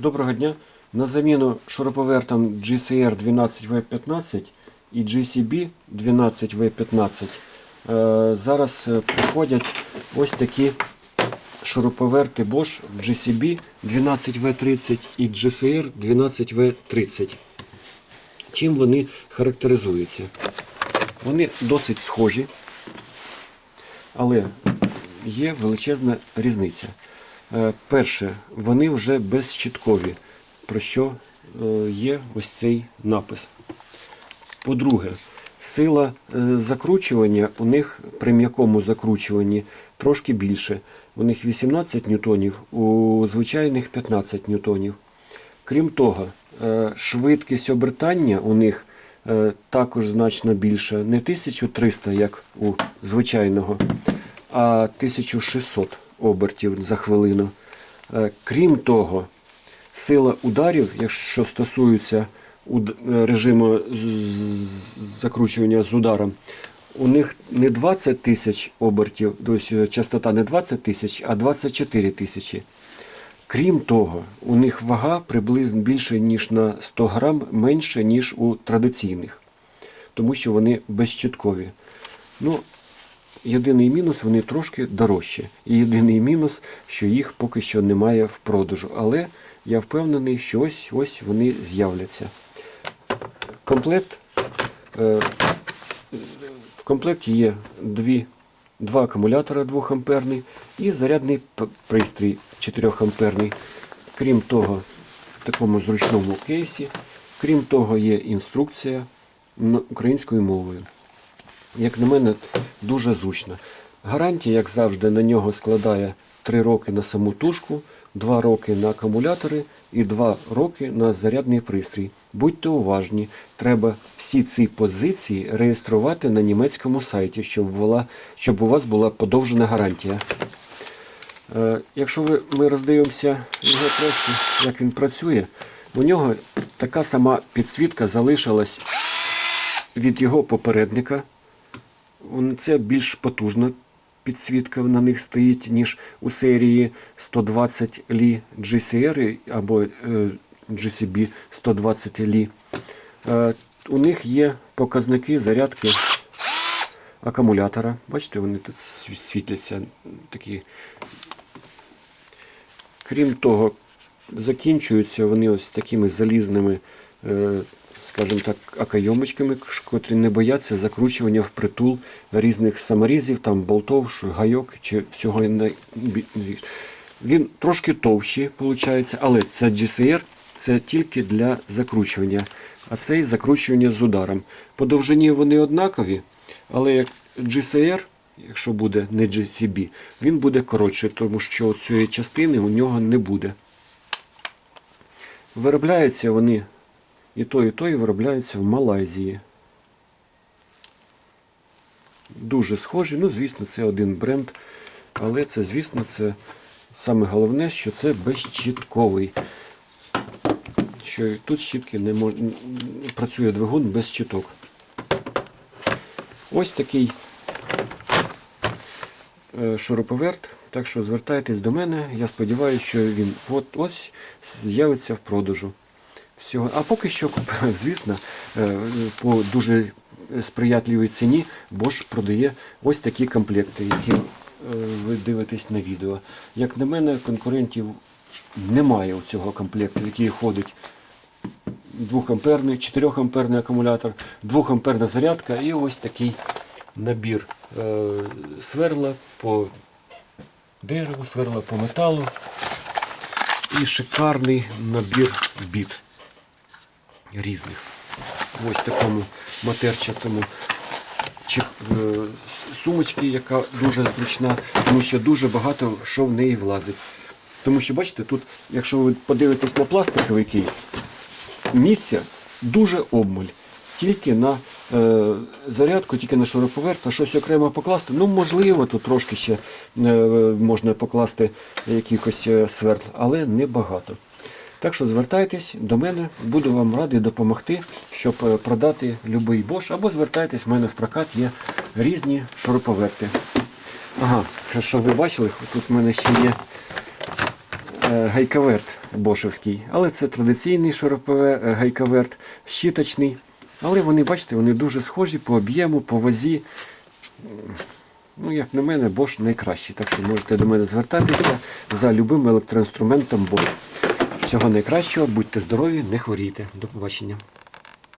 Доброго дня. На заміну шуруповертам GCR 12V15 і GCB 12V15 е, зараз е, приходять ось такі шуруповерти Bosch GCB 12V30 і GCR 12V30. Чим вони характеризуються? Вони досить схожі, але є величезна різниця. Е, Перше, вони вже безщиткові, про що е, є ось цей напис. По-друге, сила е, закручування у них при м'якому закручуванні трошки більше. У них 18 ньютонів, у звичайних 15 ньютонів. Крім того, швидкість обертання у них також значно більша. Не 1300, як у звичайного, а 1600 обертів за хвилину. Е, Крім того, сила ударів, якщо стосується е, режиму закручування з ударом, у них не 20 тисяч обертів, тобто частота не 20 тисяч, а 24 тисячі. Крім того, у них вага приблизно більше, ніж на 100 грам, менше, ніж у традиційних, тому що вони безщиткові. Ну, єдиний мінус, вони трошки дорожчі. І єдиний мінус, що їх поки що немає в продажу. Але я впевнений, що ось ось вони з'являться. Комплект, е, в комплекті є дві, два акумулятора 2 амперний і зарядний пристрій 4 амперний. Крім того, в такому зручному кейсі, крім того, є інструкція українською мовою як на мене, дуже зручно. Гарантія, як завжди, на нього складає 3 роки на саму тушку, 2 роки на акумулятори і 2 роки на зарядний пристрій. Будьте уважні, треба всі ці позиції реєструвати на німецькому сайті, щоб, була, щоб у вас була подовжена гарантія. Е, Якщо ви, ми роздивимося його трошки, як він працює, у нього така сама підсвітка залишилась від його попередника. Це більш потужна підсвітка на них стоїть, ніж у серії 120 Li GCR або е, GCB 120 Li. Е, У них є показники зарядки акумулятора. Бачите, вони тут світляться такі. Крім того, закінчуються вони ось такими залізними, е, скажімо так, акайомочками, котрі не бояться закручування впритул різних саморізів, там болтов, гайок чи всього Він трошки товщий, виходить, але це GCR, це тільки для закручування, а цей закручування з ударом. По довжині вони однакові, але як GCR, якщо буде не GCB, він буде коротший, тому що цієї частини у нього не буде. Виробляються вони і той, і той виробляються в Малайзії. Дуже схожі. Ну, звісно, це один бренд. Але це, звісно, це саме головне, що це безщітковий. Що тут щітки не мож... працює двигун без щиток. Ось такий е, шуруповерт. Так що звертайтесь до мене. Я сподіваюся, що він от ось з'явиться в продажу. Всього. А поки що, звісно, е, по дуже сприятливій ціні Bosch продає ось такі комплекти, які е, ви дивитесь на відео. Як на мене, конкурентів немає у цього комплекту, який входить 2-амперний, 4-амперний акумулятор, 2-амперна зарядка і ось такий набір е, сверла по дереву, сверла по металу і шикарний набір біт різних. Ось такому матерчатому е, сумочки, яка дуже зручна, тому що дуже багато що в неї влазить. Тому що, бачите, тут, якщо ви подивитесь на пластиковий кейс, місця дуже обмаль. Тільки на е, зарядку, тільки на шуруповерт, а щось окремо покласти. Ну, можливо, тут трошки ще е, можна покласти якихось е, свердл, але небагато. Так що звертайтесь до мене, буду вам радий допомогти, щоб е, продати будь-який Bosch, або звертайтесь, в мене в прокат є різні шуруповерти. Ага, щоб ви бачили, тут в мене ще є е, гайковерт бошевський. Але це традиційний шуруповерт, е, гайковерт, щіточний. Але вони, бачите, вони дуже схожі по об'єму, по вазі. Ну, як на мене, Bosch найкращий. Так що можете до мене звертатися за любим електроінструментом Bosch. Всього найкращого, будьте здорові, не хворійте. До побачення.